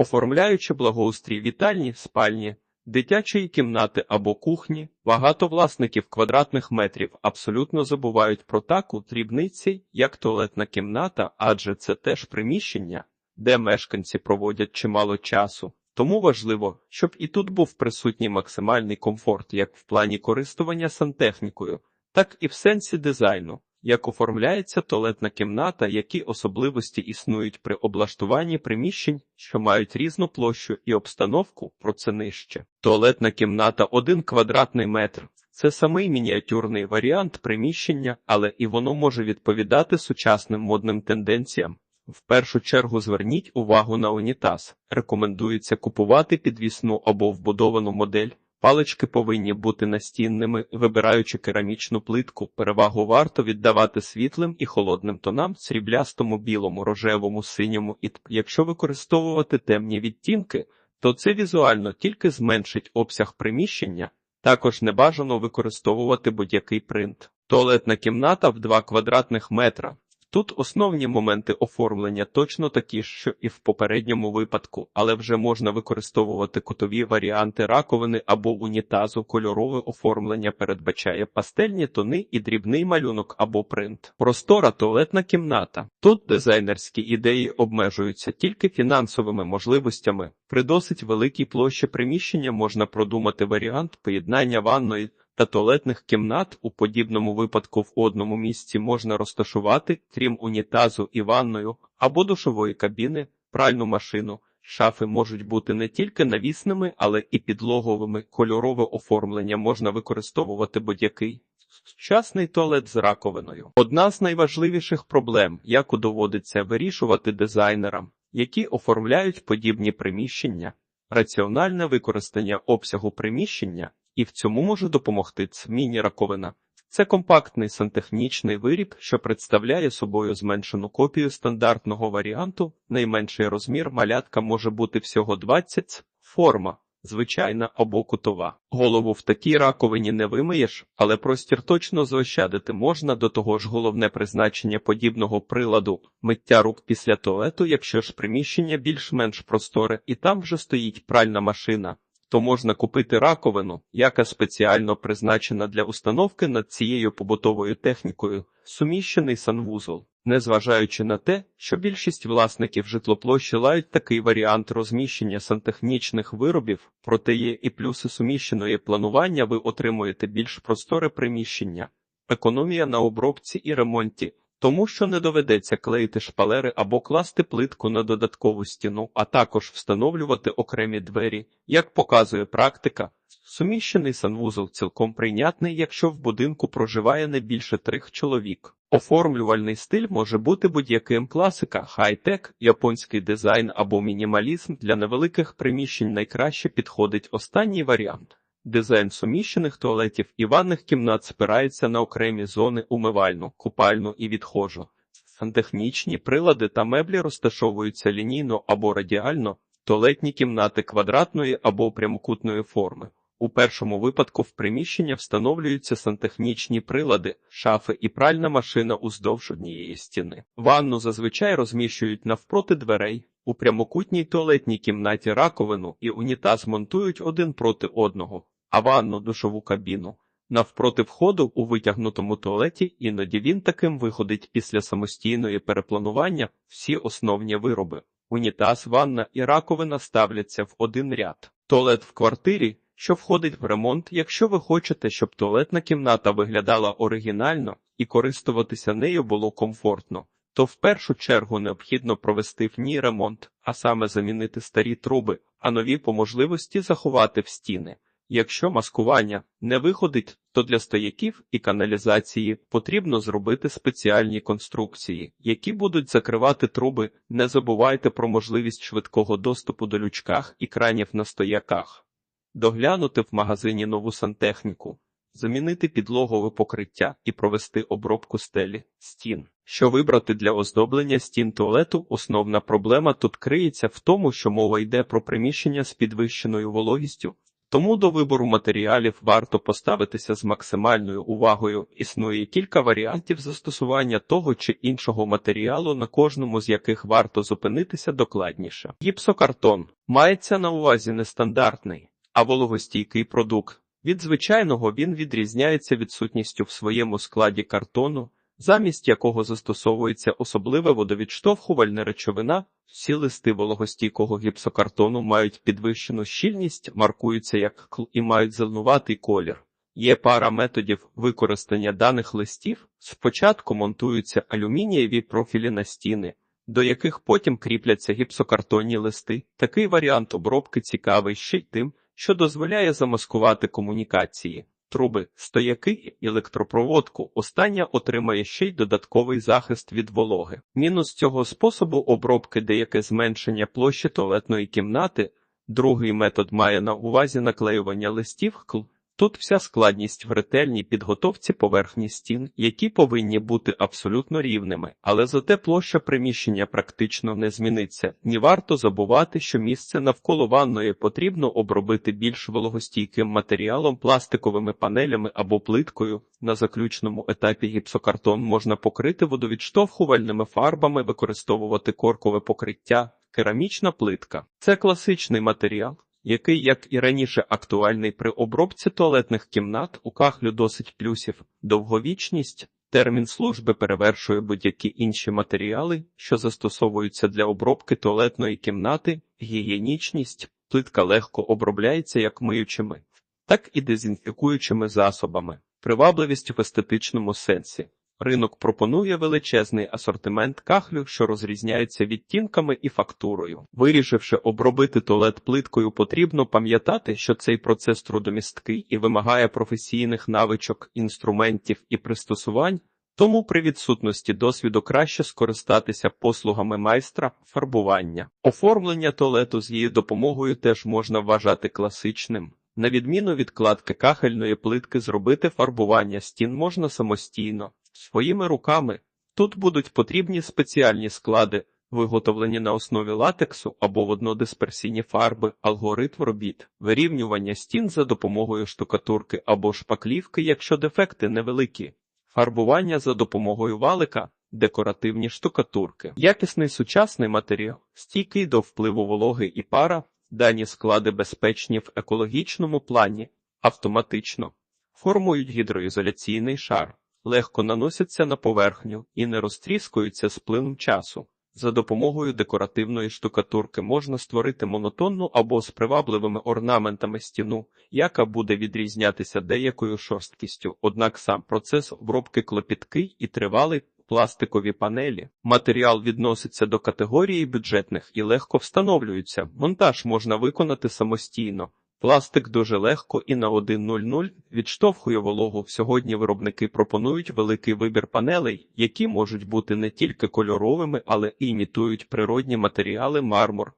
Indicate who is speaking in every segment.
Speaker 1: Оформляючи благоустрій вітальні, спальні, дитячої кімнати або кухні, багато власників квадратних метрів абсолютно забувають про таку дрібниці, як туалетна кімната, адже це теж приміщення, де мешканці проводять чимало часу. Тому важливо, щоб і тут був присутній максимальний комфорт як в плані користування сантехнікою, так і в сенсі дизайну, як оформляється туалетна кімната, які особливості існують при облаштуванні приміщень, що мають різну площу і обстановку, про це нижче. Туалетна кімната 1 квадратний метр. Це самий мініатюрний варіант приміщення, але і воно може відповідати сучасним модним тенденціям. В першу чергу зверніть увагу на унітаз. Рекомендується купувати підвісну або вбудовану модель. Палички повинні бути настінними, вибираючи керамічну плитку. Перевагу варто віддавати світлим і холодним тонам, сріблястому, білому, рожевому, синьому. І якщо використовувати темні відтінки, то це візуально тільки зменшить обсяг приміщення. Також не бажано використовувати будь-який принт. Туалетна кімната в 2 квадратних метра. Тут основні моменти оформлення точно такі що і в попередньому випадку, але вже можна використовувати кутові варіанти раковини або унітазу. Кольорове оформлення передбачає пастельні тони і дрібний малюнок або принт. Простора туалетна кімната. Тут дизайнерські ідеї обмежуються тільки фінансовими можливостями. При досить великій площі приміщення можна продумати варіант поєднання ванної та туалетних кімнат у подібному випадку в одному місці можна розташувати, крім унітазу і ванною, або душової кабіни, пральну машину. Шафи можуть бути не тільки навісними, але і підлоговими. Кольорове оформлення можна використовувати будь-який. Сучасний туалет з раковиною. Одна з найважливіших проблем, яку доводиться вирішувати дизайнерам, які оформляють подібні приміщення, раціональне використання обсягу приміщення, і в цьому може допомогти цміні раковина. Це компактний сантехнічний виріб, що представляє собою зменшену копію стандартного варіанту. Найменший розмір малятка може бути всього 20 форма. Звичайна або кутова. Голову в такій раковині не вимиєш, але простір точно заощадити можна. До того ж, головне призначення подібного приладу миття рук після туалету, якщо ж приміщення більш-менш просторе, і там вже стоїть пральна машина, то можна купити раковину, яка спеціально призначена для установки над цією побутовою технікою, суміщений санвузол. Незважаючи на те, що більшість власників житлоплощі лають такий варіант розміщення сантехнічних виробів, проте є і плюси суміщеної планування, ви отримуєте більш просторе приміщення, економія на обробці і ремонті, тому що не доведеться клеїти шпалери або класти плитку на додаткову стіну, а також встановлювати окремі двері, як показує практика. Суміщений санвузол цілком прийнятний, якщо в будинку проживає не більше трьох чоловік. Оформлювальний стиль може бути будь-яким класика, хай-тек, японський дизайн або мінімалізм для невеликих приміщень найкраще підходить останній варіант. Дизайн суміщених туалетів і ванних кімнат спирається на окремі зони умивальну, купальну і відхожу. Сантехнічні прилади та меблі розташовуються лінійно або радіально, туалетні кімнати квадратної або прямокутної форми. У першому випадку в приміщення встановлюються сантехнічні прилади, шафи і пральна машина уздовж однієї стіни. Ванну зазвичай розміщують навпроти дверей. У прямокутній туалетній кімнаті раковину і унітаз монтують один проти одного, а ванну душову кабіну. Навпроти входу у витягнутому туалеті іноді він таким виходить після самостійної перепланування всі основні вироби. Унітаз, ванна і раковина ставляться в один ряд. Туалет в квартирі, що входить в ремонт, якщо ви хочете, щоб туалетна кімната виглядала оригінально і користуватися нею було комфортно, то в першу чергу необхідно провести в ній ремонт, а саме замінити старі труби, а нові по можливості заховати в стіни. Якщо маскування не виходить, то для стояків і каналізації потрібно зробити спеціальні конструкції, які будуть закривати труби. Не забувайте про можливість швидкого доступу до лючках і кранів на стояках, доглянути в магазині нову сантехніку, замінити підлогове покриття і провести обробку стелі стін. Що вибрати для оздоблення стін туалету, основна проблема тут криється в тому, що мова йде про приміщення з підвищеною вологістю. Тому до вибору матеріалів варто поставитися з максимальною увагою. Існує кілька варіантів застосування того чи іншого матеріалу, на кожному з яких варто зупинитися докладніше. Гіпсокартон мається на увазі нестандартний, а вологостійкий продукт. Від звичайного він відрізняється відсутністю в своєму складі картону, замість якого застосовується особливе водовідштовхувальна речовина. Всі листи вологостійкого гіпсокартону мають підвищену щільність, маркуються як кл і мають зеленуватий колір. Є пара методів використання даних листів. Спочатку монтуються алюмінієві профілі на стіни, до яких потім кріпляться гіпсокартонні листи. Такий варіант обробки цікавий ще й тим, що дозволяє замаскувати комунікації. Труби, стояки і електропроводку остання отримає ще й додатковий захист від вологи. Мінус цього способу обробки деяке зменшення площі туалетної кімнати. Другий метод має на увазі наклеювання листів кл. Тут вся складність в ретельній підготовці поверхні стін, які повинні бути абсолютно рівними, але зате площа приміщення практично не зміниться. Ні варто забувати, що місце навколо ванної потрібно обробити більш вологостійким матеріалом, пластиковими панелями або плиткою. На заключному етапі гіпсокартон можна покрити водовідштовхувальними фарбами, використовувати коркове покриття. Керамічна плитка це класичний матеріал, який, як і раніше, актуальний при обробці туалетних кімнат, у кахлю досить плюсів, довговічність, термін служби перевершує будь-які інші матеріали, що застосовуються для обробки туалетної кімнати, гігієнічність, плитка легко обробляється як миючими, так і дезінфікуючими засобами, привабливість в естетичному сенсі. Ринок пропонує величезний асортимент кахлю, що розрізняється відтінками і фактурою. Вирішивши обробити туалет плиткою, потрібно пам'ятати, що цей процес трудомісткий і вимагає професійних навичок, інструментів і пристосувань, тому при відсутності досвіду краще скористатися послугами майстра фарбування. Оформлення туалету з її допомогою теж можна вважати класичним. На відміну від кладки кахельної плитки, зробити фарбування стін можна самостійно. Своїми руками. Тут будуть потрібні спеціальні склади, виготовлені на основі латексу або воднодисперсійні фарби, алгоритм робіт, вирівнювання стін за допомогою штукатурки або шпаклівки, якщо дефекти невеликі, фарбування за допомогою валика, декоративні штукатурки, якісний сучасний матеріал, стійкий до впливу вологи і пара, дані склади безпечні в екологічному плані, автоматично формують гідроізоляційний шар легко наносяться на поверхню і не розтріскуються з плином часу. За допомогою декоративної штукатурки можна створити монотонну або з привабливими орнаментами стіну, яка буде відрізнятися деякою шорсткістю, однак сам процес обробки клопіткий і тривалий. Пластикові панелі. Матеріал відноситься до категорії бюджетних і легко встановлюється. Монтаж можна виконати самостійно. Пластик дуже легко і на 1.00 відштовхує вологу. Сьогодні виробники пропонують великий вибір панелей, які можуть бути не тільки кольоровими, але і імітують природні матеріали мармур.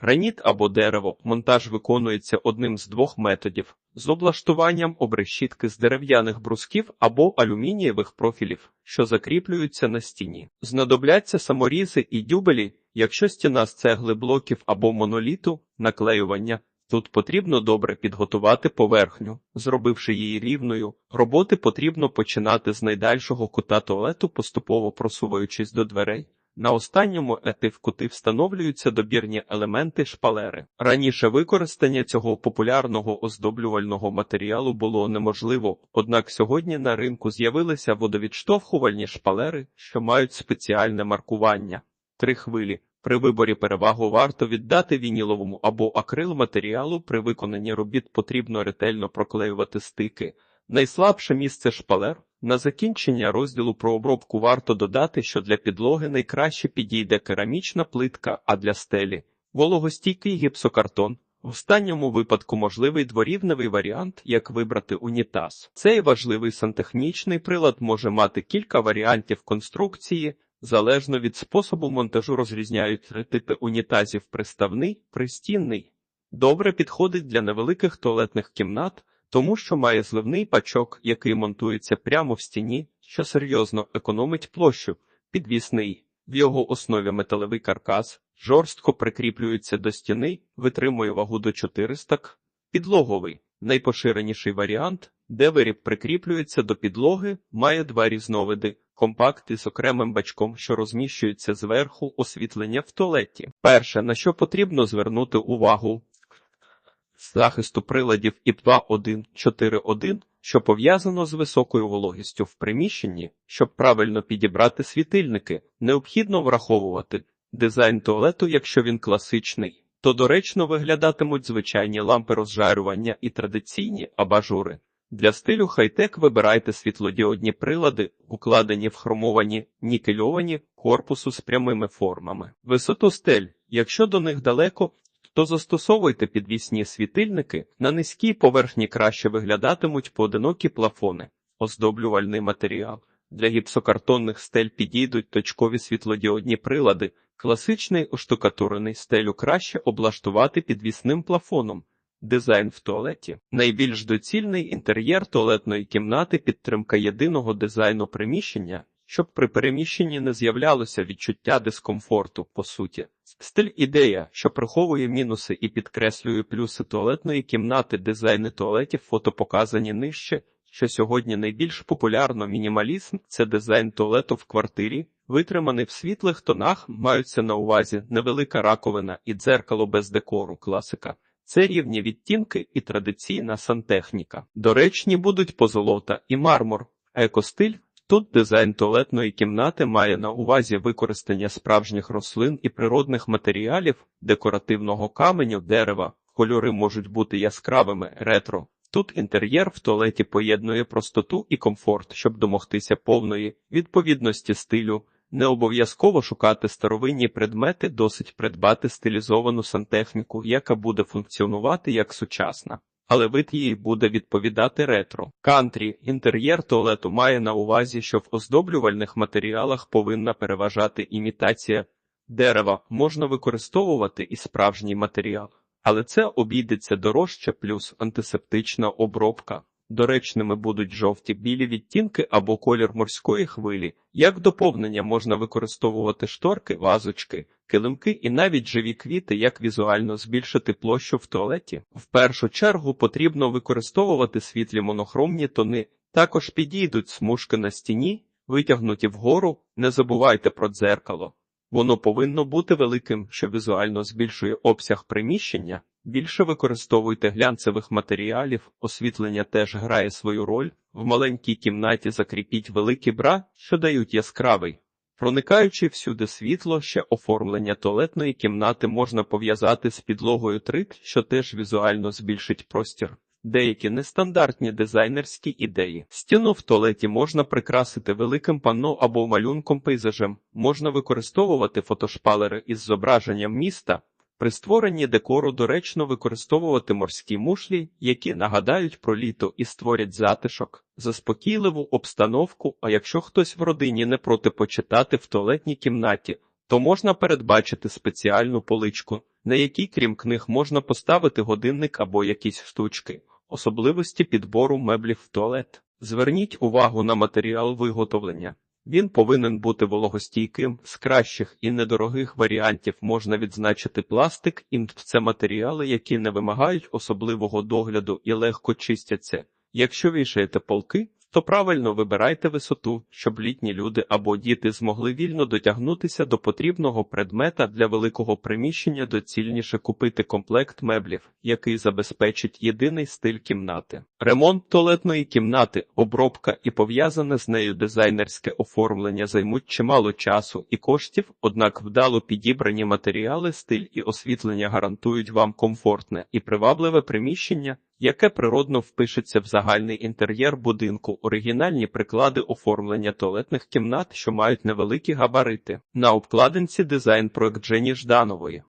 Speaker 1: Граніт або дерево. Монтаж виконується одним з двох методів з облаштуванням обрешітки з дерев'яних брусків або алюмінієвих профілів, що закріплюються на стіні. Знадобляться саморізи і дюбелі, якщо стіна з цегли блоків або моноліту, наклеювання. Тут потрібно добре підготувати поверхню, зробивши її рівною. Роботи потрібно починати з найдальшого кута туалету, поступово просуваючись до дверей. На останньому ети в кути встановлюються добірні елементи шпалери. Раніше використання цього популярного оздоблювального матеріалу було неможливо, однак сьогодні на ринку з'явилися водовідштовхувальні шпалери, що мають спеціальне маркування. Три хвилі. При виборі перевагу варто віддати вініловому або акрил матеріалу. При виконанні робіт потрібно ретельно проклеювати стики. Найслабше місце шпалер. На закінчення розділу про обробку варто додати, що для підлоги найкраще підійде керамічна плитка, а для стелі вологостійкий гіпсокартон. В останньому випадку можливий дворівневий варіант, як вибрати унітаз. Цей важливий сантехнічний прилад може мати кілька варіантів конструкції. Залежно від способу монтажу розрізняють типи унітазів приставний, пристінний. Добре підходить для невеликих туалетних кімнат, тому що має зливний пачок, який монтується прямо в стіні, що серйозно економить площу, підвісний. В його основі металевий каркас, жорстко прикріплюється до стіни, витримує вагу до 400 к. Підлоговий найпоширеніший варіант, де виріб прикріплюється до підлоги, має два різновиди: компакт із окремим бачком, що розміщується зверху, освітлення в туалеті. Перше, на що потрібно звернути увагу захисту приладів ІП-2.1.4.1, що пов'язано з високою вологістю в приміщенні, щоб правильно підібрати світильники, необхідно враховувати дизайн туалету, якщо він класичний, то доречно виглядатимуть звичайні лампи розжарювання і традиційні абажури. Для стилю хай-тек вибирайте світлодіодні прилади, укладені в хромовані, нікельовані корпусу з прямими формами. Висоту стель, якщо до них далеко, то застосовуйте підвісні світильники, на низькій поверхні краще виглядатимуть поодинокі плафони, оздоблювальний матеріал. Для гіпсокартонних стель підійдуть точкові світлодіодні прилади, класичний оштукатурений стелю краще облаштувати підвісним плафоном. Дизайн в туалеті найбільш доцільний інтер'єр туалетної кімнати підтримка єдиного дизайну приміщення, щоб при переміщенні не з'являлося відчуття дискомфорту, по суті. Стиль ідея, що приховує мінуси і підкреслює плюси туалетної кімнати, дизайни туалетів, фото показані нижче. Що сьогодні найбільш популярно мінімалізм це дизайн туалету в квартирі, витриманий в світлих тонах, маються на увазі невелика раковина і дзеркало без декору, класика. Це рівні відтінки і традиційна сантехніка. Доречні будуть позолота і мармур, екостиль. Тут дизайн туалетної кімнати має на увазі використання справжніх рослин і природних матеріалів, декоративного каменю, дерева. Кольори можуть бути яскравими, ретро. Тут інтер'єр в туалеті поєднує простоту і комфорт, щоб домогтися повної відповідності стилю. Не обов'язково шукати старовинні предмети, досить придбати стилізовану сантехніку, яка буде функціонувати як сучасна, але вид її буде відповідати ретро. Кантрі інтер'єр туалету має на увазі, що в оздоблювальних матеріалах повинна переважати імітація дерева, можна використовувати і справжній матеріал, але це обійдеться дорожче плюс антисептична обробка. Доречними будуть жовті білі відтінки або колір морської хвилі. Як доповнення можна використовувати шторки, вазочки, килимки і навіть живі квіти, як візуально збільшити площу в туалеті. В першу чергу потрібно використовувати світлі монохромні тони. Також підійдуть смужки на стіні, витягнуті вгору. Не забувайте про дзеркало. Воно повинно бути великим, що візуально збільшує обсяг приміщення. Більше використовуйте глянцевих матеріалів, освітлення теж грає свою роль. В маленькій кімнаті закріпіть великі бра, що дають яскравий. Проникаючи всюди світло, ще оформлення туалетної кімнати можна пов'язати з підлогою трик, що теж візуально збільшить простір. Деякі нестандартні дизайнерські ідеї. Стіну в туалеті можна прикрасити великим панно або малюнком пейзажем, можна використовувати фотошпалери із зображенням міста. При створенні декору доречно використовувати морські мушлі, які нагадають про літо і створять затишок, заспокійливу обстановку. А якщо хтось в родині не проти почитати в туалетній кімнаті, то можна передбачити спеціальну поличку, на якій, крім книг, можна поставити годинник або якісь штучки, особливості підбору меблів в туалет. Зверніть увагу на матеріал виготовлення. Він повинен бути вологостійким. З кращих і недорогих варіантів можна відзначити пластик, і це матеріали, які не вимагають особливого догляду і легко чистяться. Якщо вішаєте полки, то правильно вибирайте висоту, щоб літні люди або діти змогли вільно дотягнутися до потрібного предмета для великого приміщення доцільніше купити комплект меблів, який забезпечить єдиний стиль кімнати. Ремонт туалетної кімнати, обробка і пов'язане з нею дизайнерське оформлення займуть чимало часу і коштів, однак вдало підібрані матеріали, стиль і освітлення гарантують вам комфортне і привабливе приміщення, яке природно впишеться в загальний інтер'єр будинку, оригінальні приклади оформлення туалетних кімнат, що мають невеликі габарити. На обкладинці дизайн проект Жені Жданової.